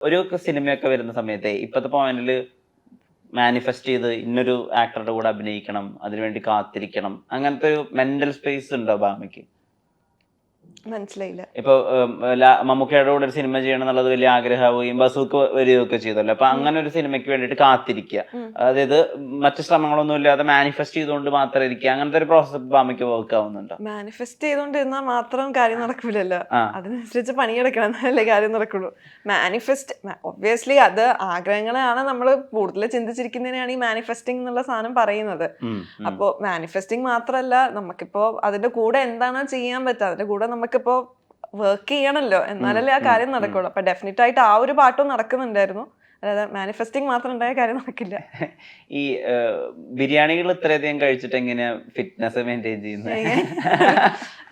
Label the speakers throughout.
Speaker 1: ഒരു സിനിമയൊക്കെ വരുന്ന സമയത്തെ ഇപ്പോഴത്തെ പോയിന്റിൽ മാനിഫെസ്റ്റ് ചെയ്ത് ഇന്നൊരു ആക്ടറുടെ കൂടെ അഭിനയിക്കണം അതിനുവേണ്ടി കാത്തിരിക്കണം അങ്ങനത്തെ ഒരു മെന്റൽ സ്പേസ് ഉണ്ടോ ഭാമിക്ക്?
Speaker 2: മനസ്സിലായില്ല.
Speaker 1: ഇപ്പൊ മമ്മൂക്കയുടെ കൂടെ ഒരു സിനിമ ചെയ്യണം എന്നുള്ളത് വലിയ ആഗ്രഹമാവുകയും ബസൂക്ക് വരികയൊക്കെ ചെയ്തല്ലോ. അപ്പൊ അങ്ങനെ ഒരു സിനിമയ്ക്ക് വേണ്ടിയിട്ട് കാത്തിരിക്കുക. അതായത് മറ്റു ശ്രമങ്ങളൊന്നും ഇല്ലാതെ മാനിഫെസ്റ്റ് ചെയ്തുകൊണ്ട് മാത്രം ഇരിക്കുക. അങ്ങനത്തെ ഒരു പ്രോസസ് ബാമയ്ക്ക് വർക്ക് ആവുന്നുണ്ടോ?
Speaker 2: മാനിഫെസ്റ്റ് ചെയ്തുകൊണ്ട് ഇരുന്നാൽ മാത്രം കാര്യം നടക്കൂലല്ലോ. അതിനനുസരിച്ച് പണിയെടുക്കണം എന്നല്ലേ കാര്യം നടക്കുള്ളൂ. മാനിഫെസ്റ്റ് ഒബ്വിയസ്ലി അത് ആഗ്രഹങ്ങളാണ് നമ്മൾ കൂടുതൽ ചിന്തിച്ചിരിക്കുന്നതിനാണ് ഈ മാനിഫെസ്റ്റിംഗ് എന്നുള്ള സാധനം പറയുന്നത്.
Speaker 1: ഉം, ഉം.
Speaker 2: അപ്പോ മാനിഫെസ്റ്റിംഗ് മാത്രമല്ല നമുക്കിപ്പോ അതിന്റെ കൂടെ എന്താണോ ചെയ്യാൻ പറ്റുക അതിന്റെ കൂടെ നമുക്കിപ്പോ വർക്ക് ചെയ്യണമല്ലോ എന്നാലല്ലേ ആ കാര്യം നടക്കുള്ളൂ. അപ്പൊ ഡെഫിനറ്റ് ആയിട്ട് ആ ഒരു പാട്ടും നടക്കുന്നുണ്ടായിരുന്നു. അതായത് മാനിഫെസ്റ്റിംഗ് മാത്രം ഉണ്ടായ കാര്യം നടക്കില്ല.
Speaker 1: ഈ ബിരിയാണികൾ ഇത്രയധികം കഴിച്ചിട്ട് എങ്ങനെയാ ഫിറ്റ്നസ് മെയിന്റെയിൻ ചെയ്യുന്നത്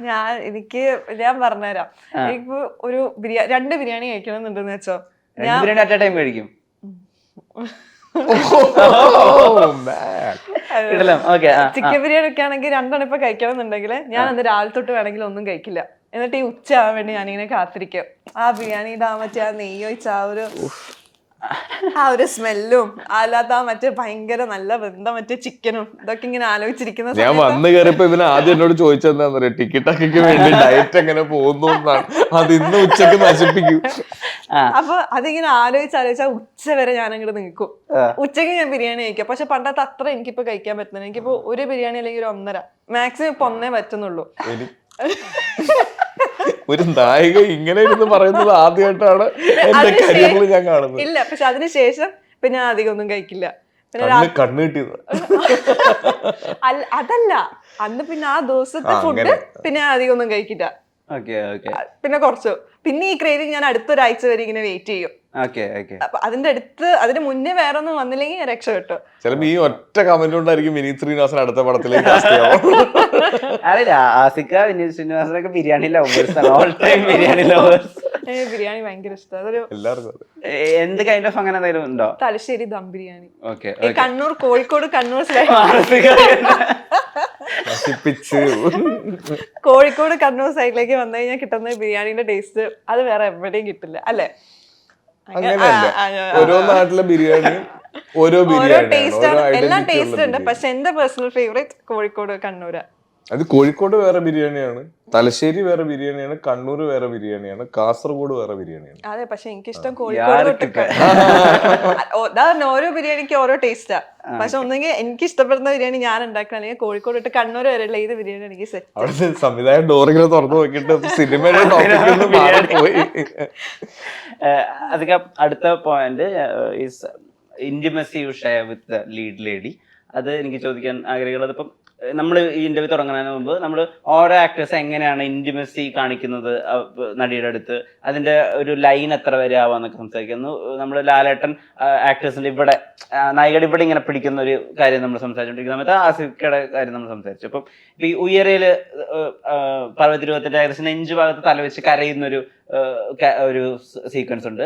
Speaker 2: ഞാൻ എനിക്ക് ഞാൻ പറഞ്ഞുതരാം. എനിക്ക് ഒരു ബിരിയാണി രണ്ട് ബിരിയാണി കഴിക്കണം എന്നുണ്ടെന്ന് വെച്ചോ.
Speaker 1: രണ്ട് ബിരിയാണി അറ്റ് ടൈം കഴിക്കും.
Speaker 2: ചിക്കൻ ബിരിയാണി ഒക്കെ ആണെങ്കിൽ രണ്ടെണ്ണം ഇപ്പൊ കഴിക്കണം എന്നുണ്ടെങ്കിൽ ഞാൻ അന്ന് രാവിലെ തൊട്ട് വേണമെങ്കിൽ ഒന്നും കഴിക്കില്ല. എന്നിട്ട് ഈ ഉച്ച ആവാൻ വേണ്ടി ഞാനിങ്ങനെ കാത്തിരിക്കും. ആ ബിരിയാണി ഇതാ മറ്റേ ആ നെയ്യ് ഒഴിച്ച ആ ഒരു ആ ഒരു സ്മെല്ലും അല്ലാത്ത ആ മറ്റേ ഭയങ്കര നല്ല വെന്ത മറ്റേ ചിക്കനും ഇതൊക്കെ ഇങ്ങനെ ആലോചിച്ചിരിക്കുന്ന
Speaker 3: ഞാൻ വന്ന് കയറിയപ്പോ ഇവന് ആദ്യം എന്നോട് ചോദിച്ചെന്താ പറയാ ടിക്കറ്റ് ഒക്കെ വേണ്ടി ഡയറ്റ് എങ്ങനെ പോകുന്നു എന്നാണ്. അത് ഇന്ന് ഉച്ചയ്ക്ക് നശിപ്പിക്കും.
Speaker 2: അപ്പൊ അതിങ്ങനെ ആലോചിച്ച് ആലോചിച്ച ഉച്ച വരെ ഞാൻ അങ്ങോട്ട് നിൽക്കും ഉച്ചയ്ക്ക് ഞാൻ ബിരിയാണി കഴിക്കാം. പക്ഷെ പണ്ടത്തെ അത്ര എനിക്കിപ്പോ കഴിക്കാൻ പറ്റുന്നില്ല. എനിക്കിപ്പോ ഒരു ബിരിയാണി അല്ലെങ്കിൽ ഒരു ഒന്നര. മാക്സിമം ഇപ്പൊ ഒന്നേ പറ്റുന്നുള്ളൂ.
Speaker 3: ഒരു നായിക ഇങ്ങനെ ഇരുന്ന് പറയുന്നത് ആദ്യമായിട്ടാണ് എന്റെ കരിയറിൽ ഞാൻ കാണുന്നത്.
Speaker 2: ഇല്ല പക്ഷെ അതിനുശേഷം പിന്നെ അധികം ഒന്നും കഴിക്കില്ല. പിന്നെ
Speaker 3: കണ്ണ് കിട്ടിയത്.
Speaker 2: അതല്ല. അന്ന് പിന്നെ ആ ദിവസത്തെ ഫുഡ് പിന്നെ അധികം ഒന്നും കഴിക്കില്ല.
Speaker 1: Okay okay.
Speaker 2: പിന്നെ കുറച്ചു. പിന്നെ ഈ ക്രേവിങ് ഞാൻ അടുത്തൊരാഴ്ച വരെ ഇങ്ങനെ വെയിറ്റ് ചെയ്യും. അപ്പൊ അതിന്റെ അടുത്ത് അതിന് മുന്നേ വേറെ ഒന്നും വന്നില്ലെങ്കിൽ ഞാൻ കിട്ടും
Speaker 3: ചിലപ്പോ ഈ ഒറ്റ കമന്റ് കൊണ്ടായിരിക്കും വിനീത് ശ്രീനിവാസൻ അടുത്ത പടത്തിലേക്ക്.
Speaker 1: അറിയില്ല ആസിക്ക Vineeth ശ്രീനിവാസനൊക്കെ biryani lovers all time biryani lovers
Speaker 2: biryani ഭയങ്കര ഇഷ്ടം. അതൊരു
Speaker 3: എല്ലാവർക്കും
Speaker 1: എന്ത് കൈൻഡ് ഓഫ് അങ്ങനെ എന്തെങ്കിലും ഉണ്ടോ?
Speaker 2: തലശ്ശേരി ദം ബിരിയാണി.
Speaker 1: ഓക്കെ
Speaker 2: കണ്ണൂർ കോഴിക്കോട് കണ്ണൂർ കോഴിക്കോട് കണ്ണൂർ സൈഡിലേക്ക് വന്നു കഴിഞ്ഞാൽ കിട്ടുന്ന ബിരിയാണിന്റെ ടേസ്റ്റ് അത് വേറെ എവിടെയും കിട്ടില്ല. അല്ലേ?
Speaker 3: അങ്ങനെയല്ല ഓരോ നാട്ടിലെ ബിരിയാണി ഓരോ
Speaker 2: ഓരോ
Speaker 3: ബിരിയാണി
Speaker 2: എല്ലാം ടേസ്റ്റ് ഉണ്ട്. പക്ഷെ എന്റെ പേഴ്സണൽ ഫേവറേറ്റ് കോഴിക്കോട് കണ്ണൂര്.
Speaker 3: അത് കോഴിക്കോട് വേറെ ബിരിയാണിയാണ്. തലശ്ശേരി വേറെ ബിരിയാണിയാണ്. കണ്ണൂർ വേറെ ബിരിയാണിയാണ്. കാസർഗോഡ് വേറെ ബിരിയാണിയാണ്.
Speaker 2: അതെ പക്ഷെ എനിക്കിഷ്ടം കോഴിക്കോട് ഓരോ ബിരിയാണിക്ക് ഓരോ ടേസ്റ്റാ പക്ഷെ ഒന്നെങ്കിൽ എനിക്ക് ഇഷ്ടപ്പെടുന്ന ബിരിയാണി ഞാൻ ഉണ്ടാക്കണം അല്ലെങ്കിൽ കോഴിക്കോട് ഇട്ട് കണ്ണൂർ വരെ വരെയുള്ള ഏത് ബിരിയാണി എനിക്ക് സെറ്റ്
Speaker 3: അവിടെ സംവിധായകൻ ഡോറിങ്ങനെ തുറന്നു നോക്കിയിട്ട് സിനിമയുടെ പോയി
Speaker 1: അതൊക്കെ അടുത്ത point is intimacy you share with the lead lady അത് എനിക്ക് ചോദിക്കാൻ ആഗ്രഹമുള്ളത് ഇപ്പം നമ്മൾ ഈ ഇന്റർവ്യൂ തുടങ്ങുന്നതിന് മുമ്പ് നമ്മൾ ഓരോ ആക്ടേഴ്സ് എങ്ങനെയാണ് ഇന്റിമസി കാണിക്കുന്നത് നടിയുടെ അടുത്ത് അതിന്റെ ഒരു ലൈൻ എത്ര വരെ സംസാരിക്കുന്നു. നമ്മൾ ലാലേട്ടൻ ആക്ടേഴ്സിന്റെ ഇവിടെ നായികടെ ഇവിടെ ഇങ്ങനെ പിടിക്കുന്ന ഒരു കാര്യം നമ്മൾ സംസാരിച്ചുകൊണ്ടിരിക്കുന്ന സമയത്ത് ആസിഫയുടെ കാര്യം നമ്മൾ സംസാരിച്ചു. അപ്പം ഈ ഉയരയിൽ പർവതിരുപത്തിന്റെ ഏകദേശം നെഞ്ചു ഭാഗത്ത് തലവെച്ച് കരയുന്ന ഒരു ഒരു സീക്വൻസ് ഉണ്ട്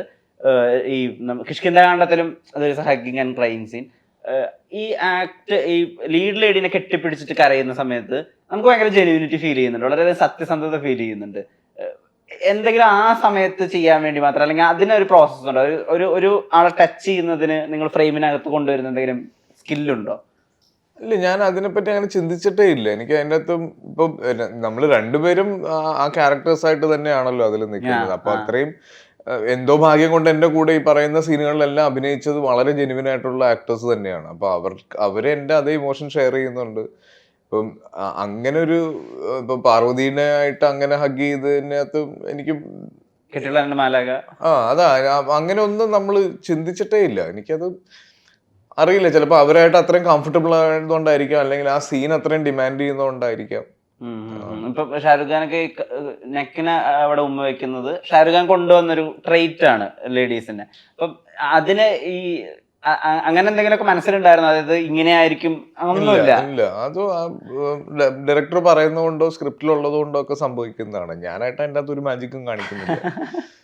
Speaker 1: ഈ കിഷ്കിന്ദ കിഷ്കിന്ധാകാന്ഡത്തിലും അതൊരു ഹഗ്ഗിങ് ആൻഡ് ക്രൈം സീൻ. ഈ ആക്ട് ഈ ലീഡ് ലേഡിനെ കെട്ടിപ്പിടിച്ചിട്ട് കരയുന്ന സമയത്ത് നമുക്ക് ഭയങ്കര ജെനുവിനിറ്റി ഫീൽ ചെയ്യുന്നുണ്ട്. വളരെ സത്യസന്ധത ഫീൽ ചെയ്യുന്നുണ്ട്. എന്തെങ്കിലും ആ സമയത്ത് ചെയ്യാൻ വേണ്ടി മാത്രം അല്ലെങ്കിൽ അതിനൊരു പ്രോസസ് ഉണ്ടോ? ഒരു- ഒരു ആളെ ടച്ച് ചെയ്യുന്നതിന് നിങ്ങൾ ഫ്രെയിമിനകത്ത് കൊണ്ടുവരുന്ന എന്തെങ്കിലും സ്കില്ലുണ്ടോ
Speaker 3: ഇല്ല ഞാൻ അതിനെപ്പറ്റി അങ്ങനെ ചിന്തിച്ചിട്ടേ ഇല്ല. എനിക്ക് അതിന്റെ അകത്ത് ഇപ്പം നമ്മൾ രണ്ടുപേരും ആ- ക്യാരക്ടേഴ്സ് ആയിട്ട് തന്നെയാണല്ലോ അതിൽ നിൽക്കുന്നത്. അപ്പൊ അത്രയും എന്തോ ഭാഗ്യം കൊണ്ട് എന്റെ കൂടെ ഈ പറയുന്ന സീനുകളിലെല്ലാം അഭിനയിച്ചത് വളരെ ജെനുവിൻ ആയിട്ടുള്ള ആക്ടേഴ്സ് തന്നെയാണ്. അപ്പൊ അവർ അവരെ എന്റെ അതേ ഇമോഷൻ ഷെയർ ചെയ്യുന്നുണ്ട്. ഇപ്പം അങ്ങനെ ഒരു ഇപ്പൊ പാർവതീനെ ആയിട്ട് അങ്ങനെ ഹഗ് ചെയ്തതിനകത്ത് എനിക്ക് ആ അതാ അങ്ങനെ ഒന്നും നമ്മൾ ചിന്തിച്ചിട്ടേ ഇല്ല. എനിക്കത് അറിയില്ല. ചിലപ്പോൾ അവരായിട്ട് അത്രയും കംഫർട്ടബിൾ ആയതുകൊണ്ടായിരിക്കാം അല്ലെങ്കിൽ ആ സീൻ അത്രയും ഡിമാൻഡ് ചെയ്യുന്നതുകൊണ്ടായിരിക്കാം.
Speaker 1: ഇപ്പൊ ഷാരൂഖ് ഖാനൊക്കെ നെക്കിന് അവിടെ ഉമ്മ വെക്കുന്നത് ഷാരൂഖ് ഖാൻ കൊണ്ടുവന്നൊരു ട്രെയിറ്റ് ആണ് ലേഡീസിന് അപ്പൊ അതിന് ഈ അങ്ങനെ എന്തെങ്കിലുമൊക്കെ മനസ്സിലുണ്ടായിരുന്നു? അതായത് ഇങ്ങനെ ആയിരിക്കും ഒന്നുമില്ല
Speaker 3: ഇല്ല. അത് ഡയറക്ടർ പറയുന്നതുകൊണ്ടോ സ്ക്രിപ്റ്റിലുള്ളതുകൊണ്ടോ ഒക്കെ സംഭവിക്കുന്നതാണ്. ഞാനായിട്ട് അതിന്റെ അകത്ത് ഒരു മാജിക്കും കാണിക്കുന്നില്ല.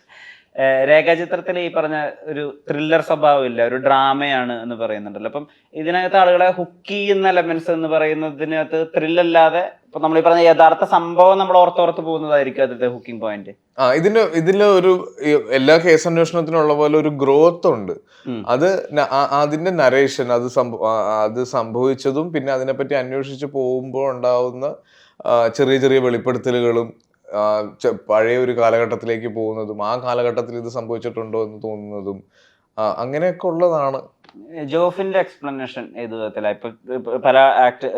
Speaker 1: ഏഹ് രേഖാചിത്രത്തിൽ ഈ പറഞ്ഞ ഒരു ത്രില്ലർ സ്വഭാവമില്ല ഒരു ഡ്രാമയാണ് എന്ന് പറയുന്നുണ്ടല്ലോ. അപ്പം ഇതിനകത്ത് ആളുകളെ ഹുക്ക് ചെയ്യുന്ന എലമെന്റ്സ് എന്ന് പറയുന്നതിനകത്ത് ത്രില്ലല്ലാതെ ഇപ്പൊ നമ്മൾ ഈ പറഞ്ഞ യഥാർത്ഥ സംഭവം നമ്മൾ ഓർത്തോർത്ത് പോകുന്നതായിരിക്കും അതിന്റെ ഹുക്കിംഗ് പോയിന്റ്
Speaker 3: ആ ഇതിന് ഇതിൽ ഒരു എല്ലാ കേസ് അന്വേഷണത്തിനുള്ള പോലെ ഒരു ഗ്രോത്ത് ഉണ്ട്. അത് അതിന്റെ നരേഷൻ അത് സംഭ- അത് സംഭവിച്ചതും പിന്നെ അതിനെപ്പറ്റി അന്വേഷിച്ച് പോകുമ്പോൾ ഉണ്ടാവുന്ന ചെറിയ ചെറിയ വെളിപ്പെടുത്തലുകളും പഴയ ഒരു കാലഘട്ടത്തിലേക്ക് പോകുന്നതും ആ കാലഘട്ടത്തിൽ ഇത് സംഭവിച്ചിട്ടുണ്ടോ എന്ന് തോന്നുന്നതും അങ്ങനെയൊക്കെ ഉള്ളതാണ്.
Speaker 1: ജോഫിന്റെ എക്സ്പ്ലനേഷൻ ഏത് ഇപ്പൊ പല ആക്ട്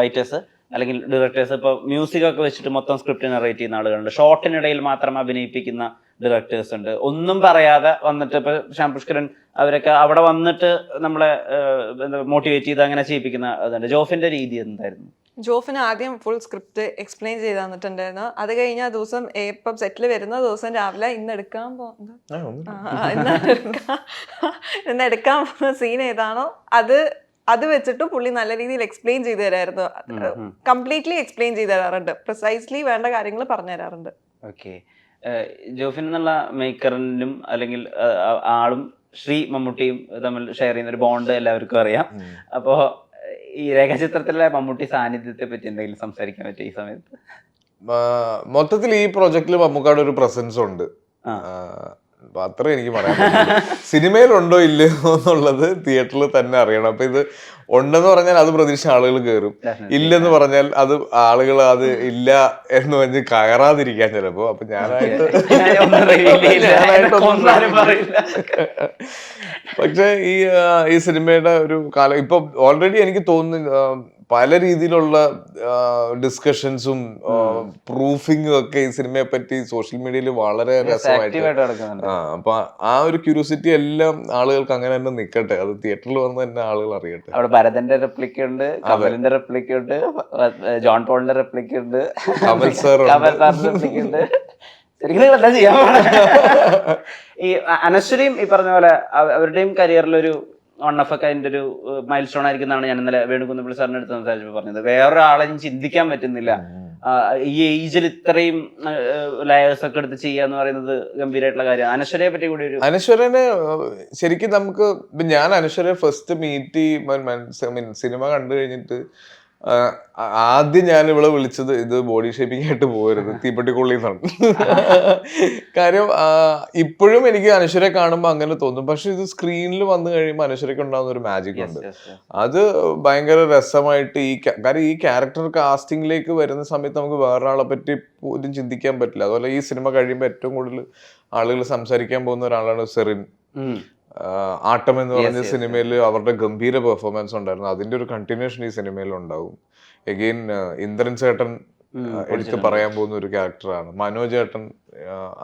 Speaker 1: റൈറ്റേഴ്സ് അല്ലെങ്കിൽ ഡയറക്ടേഴ്സ് ഇപ്പൊ മ്യൂസിക് ഒക്കെ വെച്ചിട്ട് മൊത്തം സ്ക്രിപ്റ്റ് നറേറ്റ് ചെയ്യുന്ന ആളുകളുണ്ട്. ഷോർട്ടിനിടയിൽ മാത്രം അഭിനയിപ്പിക്കുന്ന ഡയറക്ടേഴ്സ് ഉണ്ട്. ഒന്നും പറയാതെ വന്നിട്ട് ഇപ്പൊ ശ്യാം പുഷ്കരൻ അവരൊക്കെ അവിടെ വന്നിട്ട് നമ്മളെ മോട്ടിവേറ്റ് ചെയ്ത് അങ്ങനെ ചെയ്യിപ്പിക്കുന്ന അതുണ്ട് ജോഫിന്റെ രീതി എന്തായിരുന്നു?
Speaker 2: ജോഫിന് ആദ്യം ഫുൾ സ്ക്രിപ്റ്റ് എക്സ്പ്ലെയിൻ ചെയ്ത് തന്നിട്ടുണ്ടായിരുന്നു. അത് കഴിഞ്ഞ ആ ദിവസം ഇപ്പം സെറ്റിൽ വരുന്ന ദിവസം രാവിലെ ഇന്ന് എടുക്കാൻ പോകുന്നത് ഇന്ന് എടുക്കാൻ പോകുന്ന സീൻ ഏതാണോ അത് അത് വെച്ചിട്ട് പുള്ളി നല്ല രീതിയിൽ എക്സ്പ്ലെയിൻ ചെയ്തു തരായിരുന്നു. കംപ്ലീറ്റ്ലി എക്സ്പ്ലെയിൻ ചെയ്തു തരാറുണ്ട്. പ്രിസൈസ്ലി വേണ്ട കാര്യങ്ങൾ പറഞ്ഞു തരാറുണ്ട്.
Speaker 1: ഓക്കെ ജോഫിൻ എന്നുള്ള മേക്കറിനും അല്ലെങ്കിൽ ആളും ശ്രീ മമ്മൂട്ടിയും തമ്മിൽ ഷെയർ ചെയ്യുന്ന ഒരു ബോണ്ട് എല്ലാവർക്കും അറിയാം.
Speaker 3: അപ്പോൾ
Speaker 1: അപ്പോ ഈ രേഖാചിത്രത്തിലെ മമ്മൂട്ടി സാന്നിധ്യത്തെ പറ്റി എന്തെങ്കിലും സംസാരിക്കാൻ പറ്റും ഈ സമയത്ത്?
Speaker 3: മൊത്തത്തിൽ ഈ പ്രൊജക്റ്റിൽ മമ്മൂക്കാട് ഒരു പ്രസൻസ് ഉണ്ട്. അത്രേ എനിക്ക് പറയാം സിനിമയിലുണ്ടോ ഇല്ലയോ എന്നുള്ളത് തിയേറ്ററിൽ തന്നെ അറിയണം. അപ്പൊ ഇത് ഉണ്ടെന്ന് പറഞ്ഞാൽ അത് പ്രതീക്ഷിച്ച ആളുകൾ കയറും ഇല്ലെന്ന് പറഞ്ഞാൽ അത് ആളുകൾ അത് ഇല്ല എന്ന് പറഞ്ഞ് കയറാതിരിക്കാൻ ചിലപ്പോ. അപ്പൊ ഞാനായിട്ട്. പക്ഷെ ഈ ഈ സിനിമയുടെ ഒരു കാലം ഇപ്പൊ ഓൾറെഡി എനിക്ക് തോന്നുന്നു പല രീതിയിലുള്ള ഡിസ്കഷൻസും പ്രൂഫിങ്ങും ഒക്കെ ഈ സിനിമയെ പറ്റി സോഷ്യൽ മീഡിയയിൽ വളരെ രസമായിട്ട് അപ്പൊ ആ ഒരു ക്യൂരിയോസിറ്റി എല്ലാം ആളുകൾക്ക് അങ്ങനെ തന്നെ നിൽക്കട്ടെ അത് തിയേറ്ററിൽ വന്ന് തന്നെ ആളുകൾ അറിയട്ടെ.
Speaker 1: അവിടെ ഭരതന്റെ റെപ്ലിക്ക ഉണ്ട് കമലിന്റെ റെപ്ലിക്ക ഉണ്ട് ജോൺ പോളിന്റെ റെപ്ലിക്ക ഉണ്ട്.
Speaker 3: കമൽ സാറുണ്ട് ഉണ്ട്.
Speaker 1: കമൽ സാറിന്റെ റെപ്ലിക്ക ഉണ്ട്. ശരിക്കും ചെയ്യാൻ ഈ അനശ്വരിയും ഈ പറഞ്ഞ പോലെ അവ- അവരുടെയും കരിയറിൽ ഒരു എഫ് ഒക്കെ അതിന്റെ ഒരു മൈൽ സ്റ്റോൺ ആയിരിക്കും എന്നാണ് ഞാൻ ഇന്നലെ വേണുകുന്നപ്പിള്ളി സാറിന്റെ അടുത്ത് സംസാരിച്ചപ്പോൾ പറഞ്ഞത്. വേറൊരാളെ ചിന്തിക്കാൻ പറ്റുന്നില്ല. ഈ ഏജിൽ ഇത്രയും ലയേഴ്സ് ഒക്കെ എടുത്ത് ചെയ്യാന്ന് പറയുന്നത് ഗംഭീരമായിട്ടുള്ള കാര്യം. അനശ്വരയെ പറ്റി കൂടി ഒരു
Speaker 3: അനശ്വരനെ ശരിക്കും നമുക്ക് ഞാൻ അനശ്വരയെ ഫസ്റ്റ് മീറ്റ് മീൻ സിനിമ കണ്ടു കഴിഞ്ഞിട്ട് ആദ്യം ഞാൻ ഇവളെ വിളിച്ചത് ഇത് ബോഡി ഷേപ്പിംഗ് ആയിട്ട് പോകരുത് തീപ്പെട്ടിക്കൊള്ളി എന്നാണ് കാര്യം ഇപ്പോഴും എനിക്ക് അനശ്വരെ കാണുമ്പോൾ അങ്ങനെ തോന്നും. പക്ഷെ ഇത് സ്ക്രീനിൽ വന്നു കഴിയുമ്പോൾ അനശ്വരക്ക് ഉണ്ടാകുന്ന ഒരു മാജിക് ഉണ്ട്. അത് ഭയങ്കര രസമായിട്ട് ഈ കാര്യം ഈ ക്യാരക്ടർ കാസ്റ്റിംഗിലേക്ക് വരുന്ന സമയത്ത് നമുക്ക് വേറൊരാളെ പറ്റി പോലും ചിന്തിക്കാൻ പറ്റില്ല. അതുപോലെ ഈ സിനിമ കഴിയുമ്പോൾ ഏറ്റവും കൂടുതൽ ആളുകൾ സംസാരിക്കാൻ പോകുന്ന ഒരാളാണ് സെറിൻ. ആട്ടം എന്ന് പറഞ്ഞ സിനിമയിൽ അവരുടെ ഗംഭീര പെർഫോമൻസ് ഉണ്ടായിരുന്നു. അതിന്റെ ഒരു കണ്ടിന്യൂഷൻ ഈ സിനിമയിൽ ഉണ്ടാവും. എഗെയിൻ ഇന്ദ്രൻ ചേട്ടൻ എടുത്തു എടുത്ത് പറയാൻ പോകുന്ന ഒരു ക്യാരക്ടറാണ് മനോജ് ചേട്ടൻ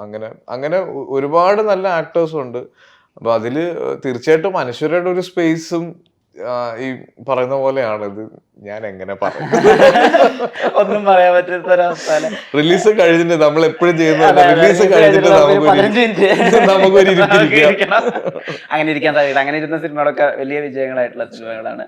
Speaker 3: അങ്ങനെ അങ്ങനെ ഒരുപാട് നല്ല ആക്ടേഴ്സും ഉണ്ട്. അപ്പൊ അതിൽ തീർച്ചയായിട്ടും അനശ്വരയുടെ ഒരു സ്പേസും ഈ പറയുന്ന പോലെയാണ് ഇത്. ഞാൻ എങ്ങനെ പറയും?
Speaker 1: ഒന്നും പറയാൻ പറ്റാത്ത ഒരവസ്ഥ
Speaker 3: റിലീസ് കഴിഞ്ഞിട്ട് നമ്മൾ എപ്പോഴും ചെയ്യുന്ന റിലീസ് കഴിഞ്ഞിട്ട്
Speaker 1: അങ്ങനെ ഇരിക്കാൻ സാധ്യത അങ്ങനെ ഇരുന്ന സിനിമകളൊക്കെ വലിയ വിജയങ്ങളായിട്ടുള്ള സിനിമകളാണ്.